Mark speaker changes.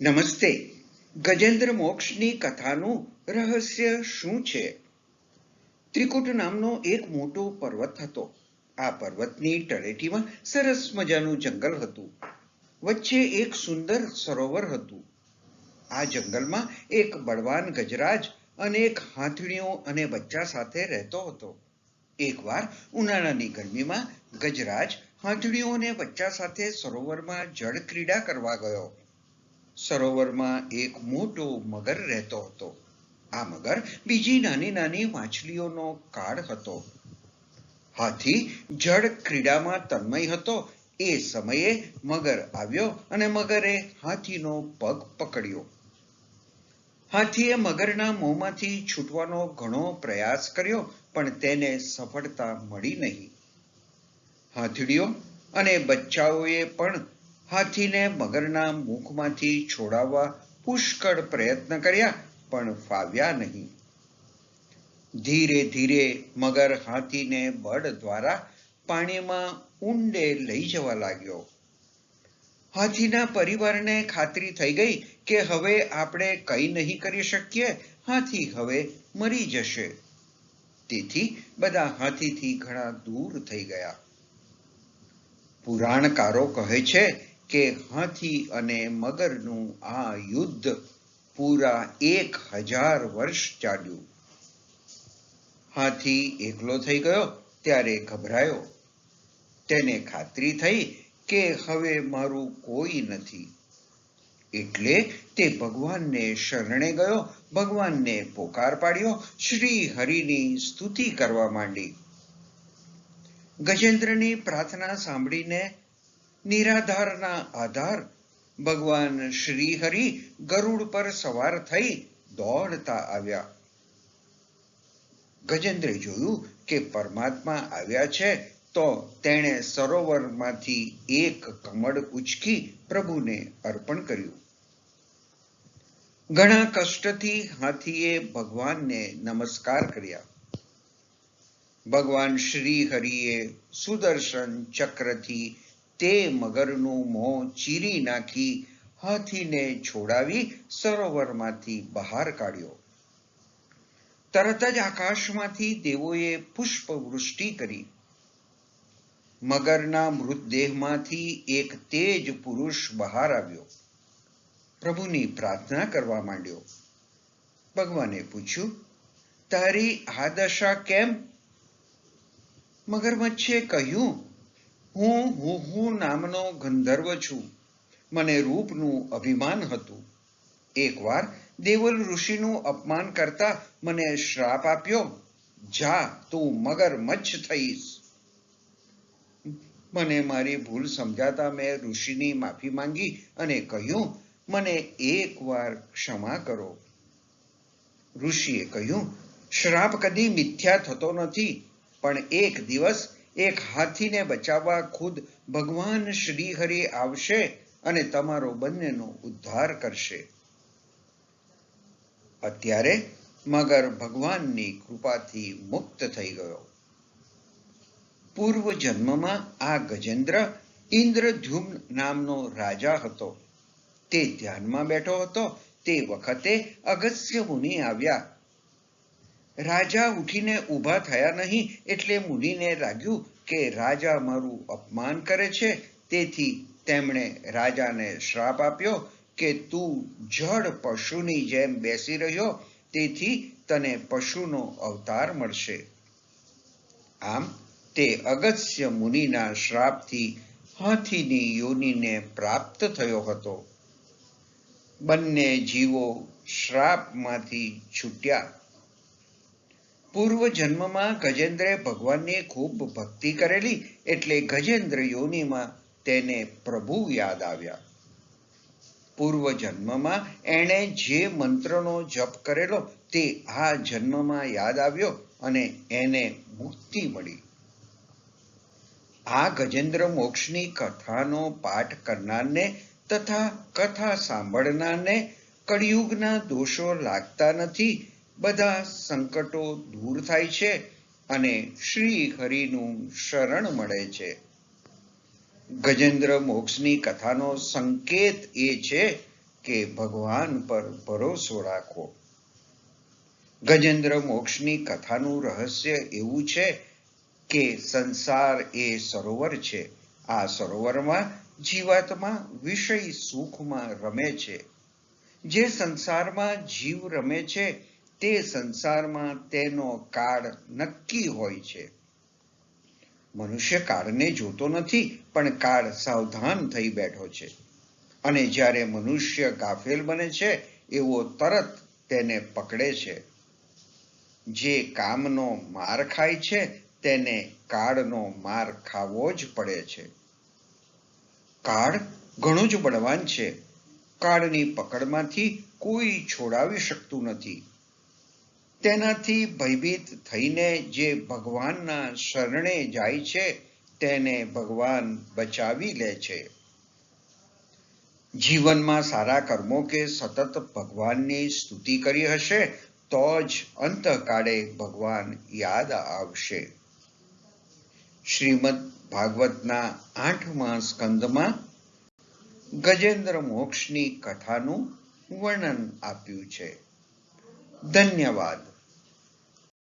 Speaker 1: નમસ્તે. ગજેન્દ્ર મોક્ષની કથાનું રહસ્ય શું છે? ત્રિકુટ નામનો એક મોટો પર્વત હતો. આ પર્વતની તળેટીમાં સરસ મજાનું જંગલ હતું. વચ્ચે એક સુંદર સરોવર હતું. આ જંગલમાં એક બળવાન ગજરાજ અનેક હાથણીઓ અને બચ્ચા સાથે રહેતો હતો. એકવાર ઉનાળાની ગરમીમાં ગજરાજ, હાથણીઓ અને બચ્ચા સાથે સરોવરમાં જળ ક્રીડા કરવા ગયો. સરોવરમાં એક મોટો મગર રહેતો હતો. આ મગર બીજી નાની નાની માછલીઓનો કાળ હતો. હાથી જળ ક્રીડામાં તન્મય હતો. એ સમયે મગર આવ્યો અને મગરે હાથીનો પગ પકડ્યો. હાથીએ મગરના મોંમાંથી છૂટવાનો ઘણો પ્રયાસ કર્યો, પણ તેને સફળતા મળી નહીં. હાથડીઓ અને બચ્ચાઓએ પણ હાથીને મગરના મુખમાંથી છોડાવવા પુષ્કળ પ્રયત્ન કર્યા, પણ ફાવ્યા નહીં. ધીરે ધીરે મગર હાથીને બળ દ્વારા પાણીમાં ઊંડે લઈ જવા લાગ્યો. હાથીના પરિવારને ખાતરી થઈ ગઈ કે હવે આપણે કંઈ નહીં કરી શકીએ, હાથી હવે મરી જશે. તેથી બધા હાથીથી ઘણા દૂર થઈ ગયા. પુરાણકારો કહે છે કે હાથી અને મગરનું આ યુદ્ધ પૂરા એક હજાર વર્ષ ચાલ્યું. હાથી એકલો થઈ ગયો, ત્યારે ગભરાયો. તેને ખાતરી થઈ કે હવે મારું કોઈ નથી. એટલે તે ભગવાનને શરણે ગયો, ભગવાનને પોકાર પાડ્યો, શ્રી હરિની સ્તુતિ કરવા માંડી. ગજેન્દ્રની પ્રાર્થના સાંભળીને નિરાધારના આધાર ભગવાન શ્રી હરિ ગરુડ પર સવાર થઈ દોડતા આવ્યા. ગજેન્દ્રે જોયું કે પરમાત્મા આવ્યા છે, તો તેણે સરોવરમાંથી એક કમળ ઉચકી પ્રભુને અર્પણ કર્યું. ઘણા કષ્ટથી હાથીએ ભગવાનને નમસ્કાર કર્યા. ભગવાન શ્રી હરિએ સુદર્શન ચક્રથી તે મગરનું મોં ચીરી નાખી હાથીને છોડાવી સરોવરમાંથી બહાર કાઢ્યો. તરત જ આકાશમાંથી દેવોએ પુષ્પવૃષ્ટિ કરી. મગરના મૃતદેહમાંથી એક તેજ પુરુષ બહાર આવ્યો. પ્રભુની પ્રાર્થના કરવા માંડ્યો. ભગવાને પૂછ્યું, તારી આ દશા કેમ? મગરમચ્છે કહ્યું હું હું હું નામનો ગંધર્વ છું. મને રૂપનું અભિમાન હતું. એકવાર દેવલ ઋષિનું અપમાન કરતા મને શ્રાપ આપ્યો, જા, તું મગરમચ્છ થઈશ. મને મારી ભૂલ સમજાતા મેં ઋષિની માફી માંગી અને કહ્યું, મને એકવાર ક્ષમા કરો. ઋષિએ કહ્યું, શ્રાપ કદી મિથ્યા થતો નથી, પણ એક દિવસ એક હાથીને બચાવવા ખુદ ભગવાન શ્રીહરિ આવશે અને તમારો બંનેનો ઉદ્ધાર કરશે. અત્યારે મગર ભગવાનની કૃપાથી મુક્ત થઈ ગયો. પૂર્વ જન્મમાં આ ગજેન્દ્ર ઇન્દ્રધ્યુમ્ન નામનો રાજા હતો. તે ધ્યાનમાં બેઠો હતો. તે વખતે અગસ્ત્ય મુનિ આવ્યા. રાજા ઉઠીને ઊભા થયા નહીં એટલે મુનિને લાગ્યું કે રાજા મારું અપમાન કરે છે. તેથી તેમણે રાજાને શ્રાપ આપ્યો કે તું જડ પશુની જેમ બેસી રહ્યો, તેથી તને પશુનો અવતાર મળશે. આમ તે અગસ્ત્ય મુનિના શ્રાપથી હાથીની યોનિને પ્રાપ્ત થયો હતો. બંને જીવો શ્રાપમાંથી છૂટ્યા. પૂર્વ જન્મમાં ગજેન્દ્રે ભગવાનની ખૂબ ભક્તિ કરેલી એટલે ગજેન્દ્ર યોનિમાં તેને પ્રભુ યાદ આવ્યા. પૂર્વ જન્મમાં એણે જે મંત્રનો જપ કરેલો તે આ જન્મમાં યાદ આવ્યો અને એને મુક્તિ મળી. આ ગજેન્દ્ર મોક્ષની કથાનો પાઠ કરનારને તથા કથા સાંભળનારને કળિયુગના દોષો લાગતા નથી બધા સંકટો દૂર થાય છે અને શ્રી હરિનું શરણ મળે છે. ગજેન્દ્ર મોક્ષની કથાનો સંકેત એ છે કે ભગવાન પર ભરોસો રાખો ગજેન્દ્ર મોક્ષની કથાનું રહસ્ય એવું છે કે સંસાર એ સરોવર છે. આ સરોવરમાં જીવાત્મા વિષય સુખમાં રમે છે. જે સંસારમાં જીવ રમે છે તે સંસારમાં તેનો કાળ નક્કી હોય છે. મનુષ્ય કાળને જોતો નથી, પણ કાળ સાવધાન થઈ બેઠો છે. અને જ્યારે મનુષ્ય ગાફેલ બને છે, એવો તરત તેને પકડે છે. જે કામનો માર ખાય છે, તેને કાળનો માર ખાવો જ પડે છે. કાળ ઘણું જ બળવાન છે. કાળની પકડમાંથી કોઈ છોડાવી શકતું નથી. તેનાથી ભયભીત થઈને જે ભગવાનના શરણે જાય છે, તેને ભગવાન બચાવી લે છે. જીવનમાં સારા કર્મો કે સતત ભગવાનની સ્તુતિ કરી હશે, તો જ અંતકાળે ભગવાન યાદ આવશે. શ્રીમદ ભાગવતના આઠમા સ્કંદમાં ગજેન્દ્ર મોક્ષની કથાનું વર્ણન આપ્યું છે. ધન્યવાદ.